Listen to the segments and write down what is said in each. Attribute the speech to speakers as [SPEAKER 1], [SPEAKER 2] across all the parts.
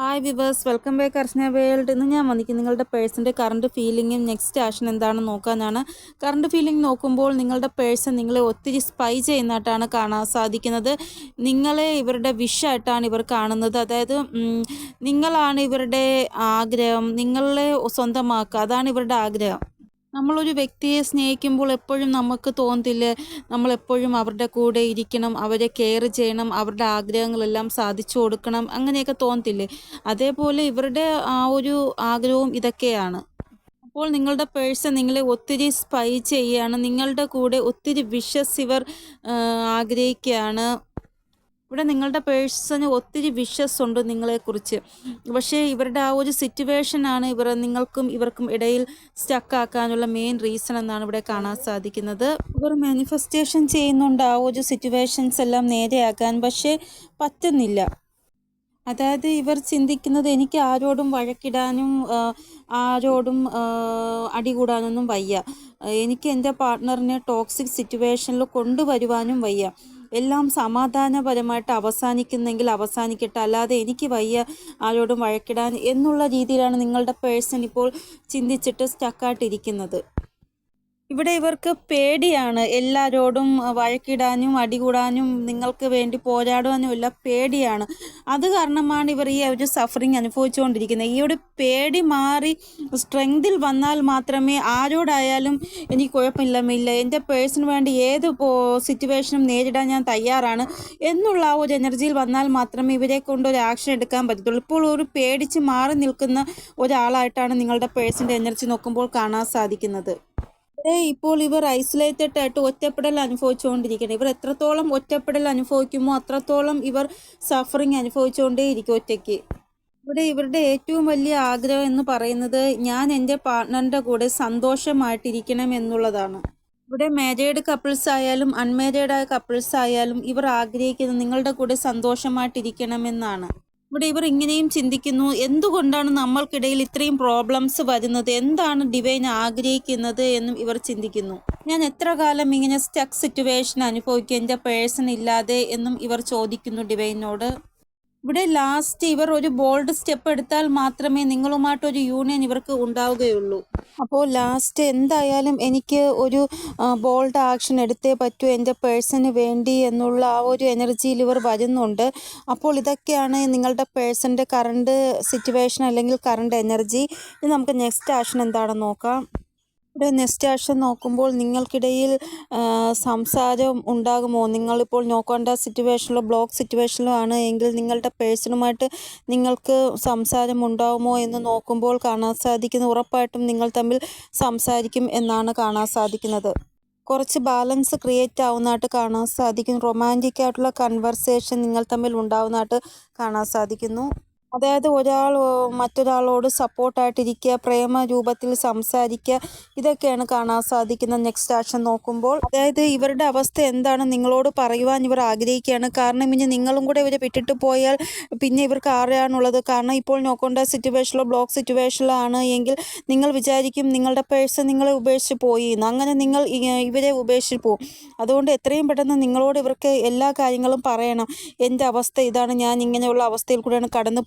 [SPEAKER 1] Hi viewers welcome back Archana world ഇന്ന് ഞാൻ വന്നിരിക്കുന്നത് നിങ്ങളുടെ പേഴ്സിന്റെ കറണ്ട് ഫീലിങ്ങും നെക്സ്റ്റ് ആക്ഷൻ എന്താണെന്ന് നോക്കാനാണ്. കറണ്ട് ഫീലിംഗ് നോക്കുമ്പോൾ നിങ്ങളുടെ പേഴ്സൺ നിങ്ങളെ ഒത്തിരി സ്പൈ ചെയ്യുന്നതായിട്ടാണ് കാണാൻ സാധിക്കുന്നത്. നിങ്ങളെ ഇവരുടെ വിഷായിട്ടാണ് ഇവർ കാണുന്നത്. അതായത് നിങ്ങളാണ് ഇവരുടെ ആഗ്രഹം. നിങ്ങളെ സ്വന്തമാക്കുക. അതാണ് ഇവരുടെ ആഗ്രഹം. നമ്മളൊരു വ്യക്തിയെ സ്നേഹിക്കുമ്പോൾ എപ്പോഴും നമുക്ക് തോന്നത്തില്ലേ? നമ്മളെപ്പോഴും അവരുടെ കൂടെ ഇരിക്കണം അവരെ കെയർ ചെയ്യണം അവരുടെ ആഗ്രഹങ്ങളെല്ലാം സാധിച്ചു കൊടുക്കണം അങ്ങനെയൊക്കെ തോന്നത്തില്ലേ? അതേപോലെ ഇവരുടെ ആ ഒരു ആഗ്രഹവും ഇതൊക്കെയാണ്. അപ്പോൾ നിങ്ങളുടെ പേഴ്സൺ നിങ്ങളെ ഒത്തിരി സ്പൈ ചെയ്യുകയാണ് നിങ്ങളുടെ കൂടെ ഒത്തിരി വിഷസ് ഇവർ ആഗ്രഹിക്കുകയാണ്. ഇവിടെ നിങ്ങളുടെ പേഴ്സന് ഒത്തിരി വിഷസ് ഉണ്ട് നിങ്ങളെക്കുറിച്ച്. പക്ഷേ ഇവരുടെ ആ ഒരു സിറ്റുവേഷനാണ് ഇവർ നിങ്ങൾക്കും ഇവർക്കും ഇടയിൽ സ്റ്റക്ക് ആക്കാനുള്ള മെയിൻ റീസൺ എന്നാണ് ഇവിടെ കാണാൻ സാധിക്കുന്നത്. ഇവർ മാനിഫെസ്റ്റേഷൻ ചെയ്യുന്നുണ്ട്. ആ ഒരു സിറ്റുവേഷൻസ് എല്ലാം നേരെയാക്കാൻ പക്ഷേ പറ്റുന്നില്ല. അതായത് ഇവർ ചിന്തിക്കുന്നത് എനിക്ക് ആരോടും വഴക്കിടാനും ആരോടും അടി അടികൂടാനൊന്നും വയ്യ. എനിക്ക് എന്റെ പാർട്ട്ണറിനെ ടോക്സിക് സിറ്റുവേഷനിൽ കൊണ്ടുവരുവാനും വയ്യ. എല്ലാം സമാധാനപരമായിട്ട് അവസാനിക്കുന്നെങ്കിൽ അവസാനിക്കട്ടെ. അല്ലാതെ എനിക്ക് വയ്യ ആരോടും വഴക്കിടാൻ എന്നുള്ള രീതിയിലാണ് നിങ്ങളുടെ പേഴ്സൺ ഇപ്പോൾ ചിന്തിച്ചിട്ട് സ്റ്റക്കായിട്ടിരിക്കുന്നത് ഇവിടെ ഇവർക്ക് പേടിയാണ്. എല്ലാവരോടും വഴക്കിടാനും അടികൂടാനും നിങ്ങൾക്ക് വേണ്ടി പോരാടാനും എല്ലാം പേടിയാണ്. അത് കാരണമാണ് ഇവർ ഈ ഒരു സഫറിങ് അനുഭവിച്ചുകൊണ്ടിരിക്കുന്നത്. ഈ ഒരു പേടി മാറി സ്ട്രെങ്തിൽ വന്നാൽ മാത്രമേ ആരോടായാലും എനിക്ക് കുഴപ്പമില്ലമില്ല എന്റെ പേഴ്സിന് വേണ്ടി ഏത് സിറ്റുവേഷനും നേരിടാൻ ഞാൻ തയ്യാറാണ് എന്നുള്ള ആ ഒരു എനർജിയിൽ വന്നാൽ മാത്രമേ ഇവരെ കൊണ്ട് ഒരു ആക്ഷൻ എടുക്കാൻ പറ്റത്തുള്ളൂ. ഇപ്പോൾ ഒരു പേടിച്ച് മാറി നിൽക്കുന്ന ഒരാളായിട്ടാണ് നിങ്ങളുടെ പേഴ്സിന്റെ എനർജി നോക്കുമ്പോൾ കാണാൻ സാധിക്കുന്നത്. ഇപ്പോൾ ഇവർ ഐസൊലേറ്റഡ് ആയിട്ട് ഒറ്റപ്പെടൽ അനുഭവിച്ചുകൊണ്ടിരിക്കണം ഇവർ എത്രത്തോളം ഒറ്റപ്പെടൽ അനുഭവിക്കുമോ അത്രത്തോളം ഇവർ സഫറിങ് അനുഭവിച്ചുകൊണ്ടേയിരിക്കും ഒറ്റയ്ക്ക്. ഇവിടെ ഇവരുടെ ഏറ്റവും വലിയ ആഗ്രഹം എന്ന് പറയുന്നത് ഞാൻ എന്റെ പാർട്ട്ണറിന്റെ കൂടെ സന്തോഷമായിട്ടിരിക്കണം എന്നുള്ളതാണ്. ഇവിടെ മാരീഡ് കപ്പിൾസ് ആയാലും അൺമാരീഡ് ആയ കപ്പിൾസ് ആയാലും ഇവർ ആഗ്രഹിക്കുന്നത് നിങ്ങളുടെ കൂടെ സന്തോഷമായിട്ടിരിക്കണമെന്നാണ് ഇവിടെ ഇവർ ഇങ്ങനെയും ചിന്തിക്കുന്നു. എന്തുകൊണ്ടാണ് നമ്മൾക്കിടയിൽ ഇത്രയും പ്രോബ്ലംസ് വരുന്നത്? എന്താണ് ഡിവൈൻ ആഗ്രഹിക്കുന്നത് എന്നും ഇവർ ചിന്തിക്കുന്നു. ഞാൻ എത്ര കാലം ഇങ്ങനെ സ്റ്റക്ക് സിറ്റുവേഷൻ അനുഭവിക്കും? എന്റെ പേഴ്സൺ ഇല്ലാതെ എന്നും ഇവർ ചോദിക്കുന്നു ഡിവൈനോട് ഇവിടെ ലാസ്റ്റ് ഇവർ ഒരു ബോൾഡ് സ്റ്റെപ്പ് എടുത്താൽ മാത്രമേ നിങ്ങളുമായിട്ട് ഒരു യൂണിയൻ ഇവർക്ക് ഉണ്ടാവുകയുള്ളൂ. അപ്പോൾ ലാസ്റ്റ് എന്തായാലും എനിക്ക് ഒരു ബോൾഡ് ആക്ഷൻ എടുത്തേ പറ്റൂ എന്റെ പേഴ്സന് വേണ്ടി എന്നുള്ള ആ ഒരു എനർജിയിൽ ഇവർ വരുന്നുണ്ട്. അപ്പോൾ ഇതൊക്കെയാണ് നിങ്ങളുടെ പേഴ്സന്റെ കറണ്ട് സിറ്റുവേഷൻ അല്ലെങ്കിൽ കറണ്ട് എനർജി ഇനി നമുക്ക് നെക്സ്റ്റ് ആക്ഷൻ എന്താണെന്ന് നോക്കാം. ഇവിടെ നെക്സ്റ്റ് ആക്ഷൻ നോക്കുമ്പോൾ നിങ്ങൾക്കിടയിൽ സംസാരം ഉണ്ടാകുമോ? നിങ്ങളിപ്പോൾ നോക്കേണ്ട സിറ്റുവേഷനിലോ ബ്ലോക്ക് സിറ്റുവേഷനിലോ ആണ് എങ്കിൽ നിങ്ങളുടെ പേഴ്സണുമായിട്ട് നിങ്ങൾക്ക് സംസാരം ഉണ്ടാകുമോ എന്ന് നോക്കുമ്പോൾ കാണാൻ സാധിക്കുന്ന. ഉറപ്പായിട്ടും നിങ്ങൾ തമ്മിൽ സംസാരിക്കും എന്നാണ് കാണാൻ സാധിക്കുന്നത്. കുറച്ച് ബാലൻസ് ക്രിയേറ്റ് ആവുന്നതായിട്ട് കാണാൻ സാധിക്കും റൊമാന്റിക് ആയിട്ടുള്ള കൺവെർസേഷൻ നിങ്ങൾ തമ്മിൽ ഉണ്ടാവുന്നതായിട്ട് കാണാൻ സാധിക്കുന്നു. അതായത് ഒരാൾ മറ്റൊരാളോട് സപ്പോർട്ടായിട്ടിരിക്കുക പ്രേമ രൂപത്തിൽ സംസാരിക്കുക ഇതൊക്കെയാണ് കാണാൻ സാധിക്കുന്ന നെക്സ്റ്റ് ആക്ഷൻ നോക്കുമ്പോൾ. അതായത് ഇവരുടെ അവസ്ഥ എന്താണ് നിങ്ങളോട് പറയുവാൻ ഇവർ ആഗ്രഹിക്കുകയാണ്. കാരണം ഇനി നിങ്ങളും കൂടെ ഇവരെ വിട്ടിട്ട് പോയാൽ പിന്നെ ഇവർക്ക് ആരെയാണുള്ളത് കാരണം ഇപ്പോൾ നോക്കേണ്ട സിറ്റുവേഷനിലോ ബ്ലോക്ക് സിറ്റുവേഷനിലോ ആണ് എങ്കിൽ നിങ്ങൾ വിചാരിക്കും നിങ്ങളുടെ പേഴ്സൺ നിങ്ങളെ ഉപേക്ഷിച്ച് പോയി അങ്ങനെ നിങ്ങൾ ഇവരെ ഉപേക്ഷിച്ച് പോകും അതുകൊണ്ട് എത്രയും പെട്ടെന്ന് നിങ്ങളോട് ഇവർക്ക് എല്ലാ കാര്യങ്ങളും പറയണം. എന്റെ അവസ്ഥ ഇതാണ്. ഞാൻ ഇങ്ങനെയുള്ള അവസ്ഥയിൽ കൂടെയാണ് കടന്നു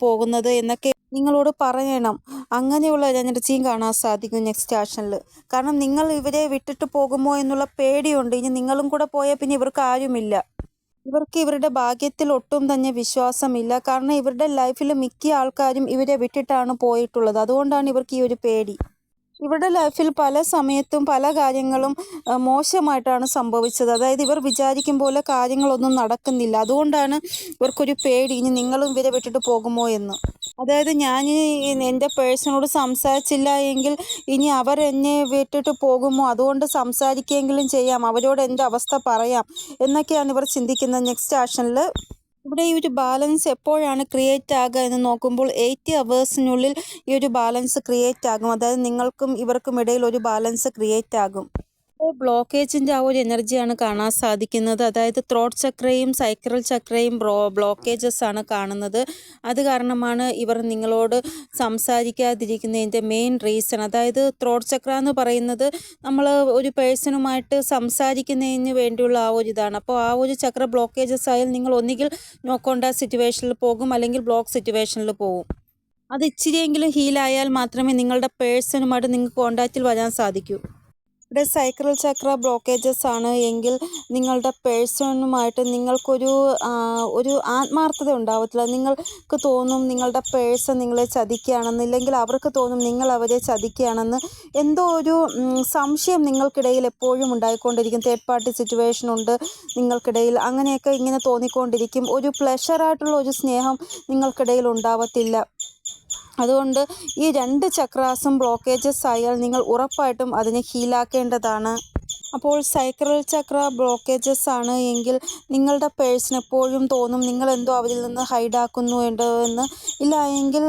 [SPEAKER 1] എന്നൊക്കെ നിങ്ങളോട് പറയണം. അങ്ങനെയുള്ള എനർജിയും കാണാൻ സാധിക്കും നെക്സ്റ്റ് ആക്ഷനിൽ കാരണം നിങ്ങൾ ഇവരെ വിട്ടിട്ട് പോകുമോ എന്നുള്ള പേടിയുണ്ട്. ഇനി നിങ്ങളും കൂടെ പോയാൽ പിന്നെ ഇവർക്ക് ആരുമില്ല. ഇവർക്ക് ഇവരുടെ ഭാഗ്യത്തിൽ ഒട്ടും തന്നെ വിശ്വാസമില്ല. കാരണം ഇവരുടെ ലൈഫിൽ മിക്ക ആൾക്കാരും ഇവരെ വിട്ടിട്ടാണ് പോയിട്ടുള്ളത്. അതുകൊണ്ടാണ് ഇവർക്ക് ഈ ഒരു പേടി. ഇവരുടെ ലൈഫിൽ പല സമയത്തും പല കാര്യങ്ങളും മോശമായിട്ടാണ് സംഭവിച്ചത്. അതായത് ഇവർ വിചാരിക്കും പോലെ കാര്യങ്ങളൊന്നും നടക്കുന്നില്ല. അതുകൊണ്ടാണ് ഇവർക്കൊരു പേടി ഇനി നിങ്ങളും ഇവരെ വിട്ടിട്ട് പോകുമോ എന്ന്. അതായത് ഞാൻ എന്റെ പേഴ്സണോട് സംസാരിച്ചില്ല എങ്കിൽ ഇനി അവർ എന്നെ വിട്ടിട്ട് പോകുമോ? അതുകൊണ്ട് സംസാരിക്കുകയെങ്കിലും ചെയ്യാം. അവരോട് എന്റെ അവസ്ഥ പറയാം എന്നൊക്കെയാണ് ഇവർ ചിന്തിക്കുന്നത്. നെക്സ്റ്റ് ആക്ഷനിൽ ഇവിടെ ഈ ഒരു ബാലൻസ് എപ്പോഴാണ് ക്രിയേറ്റ് ആകുക എന്ന് നോക്കുമ്പോൾ എയ്റ്റി അവേഴ്സിനുള്ളിൽ ഈ ഒരു ബാലൻസ് ക്രിയേറ്റ് ആകും. അതായത് നിങ്ങൾക്കും ഇവർക്കും ഇടയിൽ ഒരു ബാലൻസ് ക്രിയേറ്റ് ആകും. ബ്ലോക്കേജിന്റെ ആ ഒരു എനർജിയാണ് കാണാൻ സാധിക്കുന്നത്. അതായത് ത്രോട്ട് ചക്രയും സൈക്രൽ ചക്രയും ബ്ലോ ബ്ലോക്കേജസ് ആണ് കാണുന്നത്. അത് കാരണമാണ് ഇവർ നിങ്ങളോട് സംസാരിക്കാതിരിക്കുന്നതിന്റെ മെയിൻ റീസൺ അതായത് ത്രോട്ട് ചക്ര എന്ന് പറയുന്നത് നമ്മൾ ഒരു പേഴ്സണുമായിട്ട് സംസാരിക്കുന്നതിന് വേണ്ടിയുള്ള ആ ഒരു ഇതാണ്. അപ്പോൾ ആ ഒരു ചക്ര ബ്ലോക്കേജസ് ആയാൽ നിങ്ങൾ ഒന്നുകിൽ നോക്കേണ്ട സിറ്റുവേഷനിൽ പോകും അല്ലെങ്കിൽ ബ്ലോക്ക് സിറ്റുവേഷനിൽ പോകും അത് ഇച്ചിരിയെങ്കിലും ഹീലായാൽ മാത്രമേ നിങ്ങളുടെ പേഴ്സണുമായിട്ട് നിങ്ങൾക്ക് കോണ്ടാക്റ്റിൽ വരാൻ സാധിക്കൂ. ഇവിടെ സൈക്കിൾ ചക്ര ബ്ലോക്കേജസ് ആണ്. എങ്കിൽ നിങ്ങളുടെ പേഴ്സണുമായിട്ട് നിങ്ങൾക്കൊരു ഒരു ആത്മാർത്ഥത ഉണ്ടാവത്തില്ല. നിങ്ങൾക്ക് തോന്നും നിങ്ങളുടെ പേഴ്സൺ നിങ്ങളെ ചതിക്കുകയാണെന്ന് ഇല്ലെങ്കിൽ അവർക്ക് തോന്നും നിങ്ങൾ അവരെ ചതിക്കുകയാണെന്ന് എന്തോ ഒരു സംശയം നിങ്ങൾക്കിടയിൽ എപ്പോഴും ഉണ്ടായിക്കൊണ്ടിരിക്കും. തേർഡ് പാർട്ടി സിറ്റുവേഷൻ ഉണ്ട് നിങ്ങൾക്കിടയിൽ. അങ്ങനെയൊക്കെ ഇങ്ങനെ തോന്നിക്കൊണ്ടിരിക്കും. ഒരു പ്ലഷറായിട്ടുള്ള ഒരു സ്നേഹം നിങ്ങൾക്കിടയിൽ ഉണ്ടാവത്തില്ല. അതുകൊണ്ട് ഈ രണ്ട് ചക്രാസും ബ്ലോക്കേജസ് ആയാൽ നിങ്ങൾ ഉറപ്പായിട്ടും അതിനെ ഹീലാക്കേണ്ടതാണ് അപ്പോൾ സൈക്കിൾ ചക്ര ബ്ലോക്കേജസ് ആണ് എങ്കിൽ നിങ്ങളുടെ പേഴ്സിന് എപ്പോഴും തോന്നും നിങ്ങൾ എന്തോ അവരിൽ നിന്ന് ഹൈഡാക്കുന്നു എന്ന് ഇല്ല എങ്കിൽ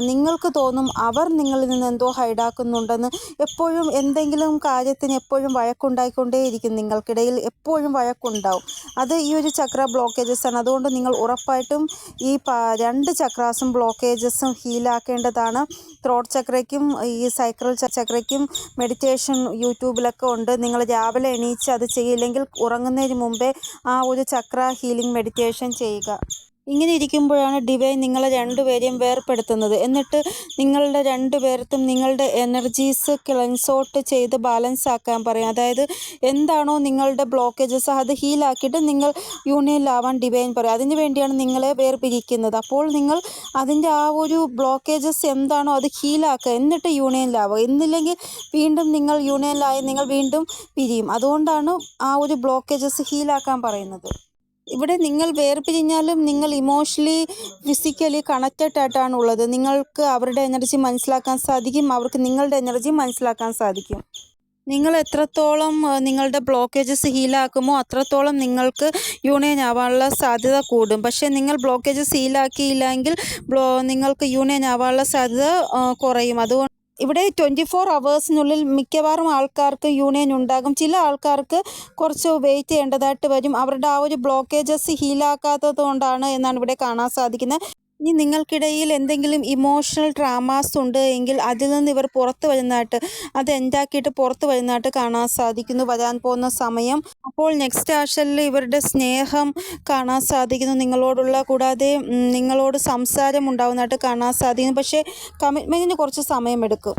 [SPEAKER 1] നിങ്ങൾക്ക് തോന്നും അവർ നിങ്ങളിൽ നിന്ന് എന്തോ ഹൈഡാക്കുന്നുണ്ടെന്ന് എപ്പോഴും എന്തെങ്കിലും കാര്യത്തിന് എപ്പോഴും വഴക്കുണ്ടായിക്കൊണ്ടേയിരിക്കും. നിങ്ങൾക്കിടയിൽ എപ്പോഴും വഴക്കുണ്ടാവും. അത് ഈ ഒരു ചക്ര ബ്ലോക്കേജസ് ആണ്. അതുകൊണ്ട് നിങ്ങൾ ഉറപ്പായിട്ടും ഈ രണ്ട് ചക്രാസും ബ്ലോക്കേജസും ഹീലാക്കേണ്ടതാണ് ത്രോട്ട് ചക്രയ്ക്കും ഈ സൈക്കിൾ ചക്രയ്ക്കും മെഡിറ്റേഷൻ യൂട്യൂബിലൊക്കെ ഉണ്ട്. നിങ്ങൾ രാവിലെ എണീച്ച് അത് ചെയ്യില്ലെങ്കിൽ ഉറങ്ങുന്നതിന് മുമ്പേ ആ ഒരു ചക്ര ഹീലിംഗ് മെഡിറ്റേഷൻ ചെയ്യുക. ഇങ്ങനെ ഇരിക്കുമ്പോഴാണ് ഡിവൈൻ നിങ്ങളെ രണ്ടുപേരെയും വേർപ്പെടുത്തുന്നത്. എന്നിട്ട് നിങ്ങളുടെ രണ്ടുപേർത്തും നിങ്ങളുടെ എനർജീസ് ക്ലെൻസോട്ട് ചെയ്ത് ബാലൻസ് ആക്കാൻ പറയും. അതായത് എന്താണോ നിങ്ങളുടെ ബ്ലോക്കേജസ് അത് ഹീലാക്കിയിട്ട് നിങ്ങൾ യൂണിയനിലാവാൻ ഡിവൈൻ പറയും. അതിന് വേണ്ടിയാണ് നിങ്ങളെ വേർപിരിക്കുന്നത്. അപ്പോൾ നിങ്ങൾ അതിന്റെ ആ ഒരു ബ്ലോക്കേജസ് എന്താണോ അത് ഹീലാക്കുക എന്നിട്ട് യൂണിയനിലാവുക എന്നില്ലെങ്കിൽ വീണ്ടും നിങ്ങൾ യൂണിയനിലായി നിങ്ങൾ വീണ്ടും പിരിയും. അതുകൊണ്ടാണ് ആ ഒരു ബ്ലോക്കേജസ് ഹീലാക്കാൻ പറയുന്നത്. ഇവിടെ നിങ്ങൾ വേർപിരിഞ്ഞാലും നിങ്ങൾ ഇമോഷണലി ഫിസിക്കലി കണക്റ്റഡ് ആയിട്ടാണ് ഉള്ളത് നിങ്ങൾക്ക് അവരുടെ എനർജി മനസ്സിലാക്കാൻ സാധിക്കും. അവർക്ക് നിങ്ങളുടെ എനർജി മനസ്സിലാക്കാൻ സാധിക്കും. നിങ്ങൾ എത്രത്തോളം നിങ്ങളുടെ ബ്ലോക്കേജസ് ഹീലാക്കുമോ അത്രത്തോളം നിങ്ങൾക്ക് യൂണിയൻ ആവാനുള്ള സാധ്യത കൂടും. പക്ഷേ നിങ്ങൾ ബ്ലോക്കേജസ് ഹീലാക്കിയില്ലെങ്കിൽ ബ്ലോ നിങ്ങൾക്ക് യൂണിയൻ ആവാനുള്ള സാധ്യത കുറയും. അതുകൊണ്ട് ഇവിടെ ട്വന്റി ഫോർ അവേഴ്സിനുള്ളിൽ മിക്കവാറും ആൾക്കാർക്ക് യൂണിയൻ ഉണ്ടാകും. ചില ആൾക്കാർക്ക് കുറച്ച് വെയിറ്റ് ചെയ്യേണ്ടതായിട്ട് വരും. അവരുടെ ആ ഒരു ബ്ലോക്കേജസ് ഹീലാക്കാത്തത് കൊണ്ടാണ് എന്നാണ് ഇവിടെ കാണാൻ സാധിക്കുന്നത്. ഇനി നിങ്ങൾക്കിടയിൽ എന്തെങ്കിലും ഇമോഷണൽ ഡ്രാമാസ് ഉണ്ട് എങ്കിൽ അതിൽ നിന്ന് ഇവർ പുറത്തു വരുന്നതായിട്ട് അത് എൻഡാക്കിയിട്ട് പുറത്തു വരുന്നതായിട്ട് കാണാൻ സാധിക്കുന്നു. വരാൻ പോകുന്ന സമയം. അപ്പോൾ നെക്സ്റ്റ് ആഴ്ചയിൽ ഇവരുടെ സ്നേഹം കാണാൻ സാധിക്കുന്നു. നിങ്ങളോടുള്ള കൂടാതെ നിങ്ങളോട് സംസാരം ഉണ്ടാവുന്നതായിട്ട് കാണാൻ സാധിക്കുന്നു. പക്ഷേ കമ്മിറ്റ്മെന്റിന് കുറച്ച് സമയമെടുക്കും.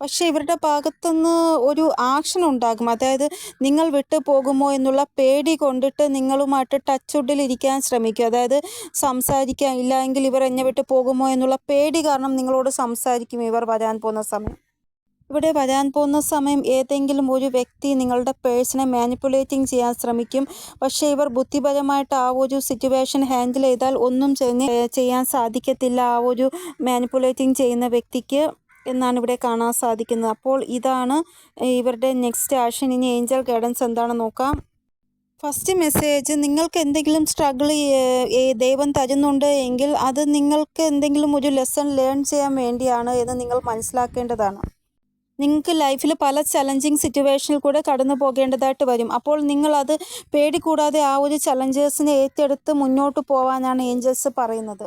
[SPEAKER 1] പക്ഷേ ഇവരുടെ ഭാഗത്തുനിന്ന് ഒരു ആക്ഷൻ ഉണ്ടാകും. അതായത് നിങ്ങൾ വിട്ടു പോകുമോ എന്നുള്ള പേടി കൊണ്ടിട്ട് നിങ്ങളുമായിട്ട് ടച്ചുഡിലിരിക്കാൻ ശ്രമിക്കും. അതായത് സംസാരിക്കാൻ ഇല്ലെങ്കിൽ ഇവർ എന്നെ വിട്ടു പോകുമോ എന്നുള്ള പേടി കാരണം നിങ്ങളോട് സംസാരിക്കും ഇവർ വരാൻ പോകുന്ന സമയം. ഇവിടെ വരാൻ പോകുന്ന സമയം ഏതെങ്കിലും ഒരു വ്യക്തി നിങ്ങളുടെ പേഴ്സിനെ മാനിപ്പുലേറ്റിംഗ് ചെയ്യാൻ ശ്രമിക്കും. പക്ഷേ ഇവർ ബുദ്ധിപരമായിട്ട് ആ ഒരു സിറ്റുവേഷൻ ഹാൻഡിൽ ചെയ്താൽ ഒന്നും ചെയ്യാൻ സാധിക്കത്തില്ല ആ ഒരു മാനിപ്പുലേറ്റിംഗ് ചെയ്യുന്ന വ്യക്തിക്ക്. എന്നാണ് ഇവിടെ കാണാൻ സാധിക്കുന്നത്. അപ്പോൾ ഇതാണ് ഇവരുടെ നെക്സ്റ്റ് ആക്ഷൻ ഇനി ഏഞ്ചൽ ഗൈഡൻസ് എന്താണെന്ന് നോക്കാം. ഫസ്റ്റ് മെസ്സേജ് നിങ്ങൾക്ക് എന്തെങ്കിലും സ്ട്രഗിൾ ദൈവം തരുന്നുണ്ട് എങ്കിൽ അത് നിങ്ങൾക്ക് എന്തെങ്കിലും ഒരു ലെസൺ ലേൺ ചെയ്യാൻ വേണ്ടിയാണ് എന്ന് നിങ്ങൾ മനസ്സിലാക്കേണ്ടതാണ്. നിങ്ങൾക്ക് ലൈഫിൽ പല ചലഞ്ചിങ് സിറ്റുവേഷനിൽ കൂടെ കടന്നു പോകേണ്ടതായിട്ട് വരും. അപ്പോൾ നിങ്ങളത് പേടി കൂടാതെ ആ ഒരു ചലഞ്ചേഴ്സിനെ ഏറ്റെടുത്ത് മുന്നോട്ട് പോകാനാണ് ഏഞ്ചൽസ് പറയുന്നത്.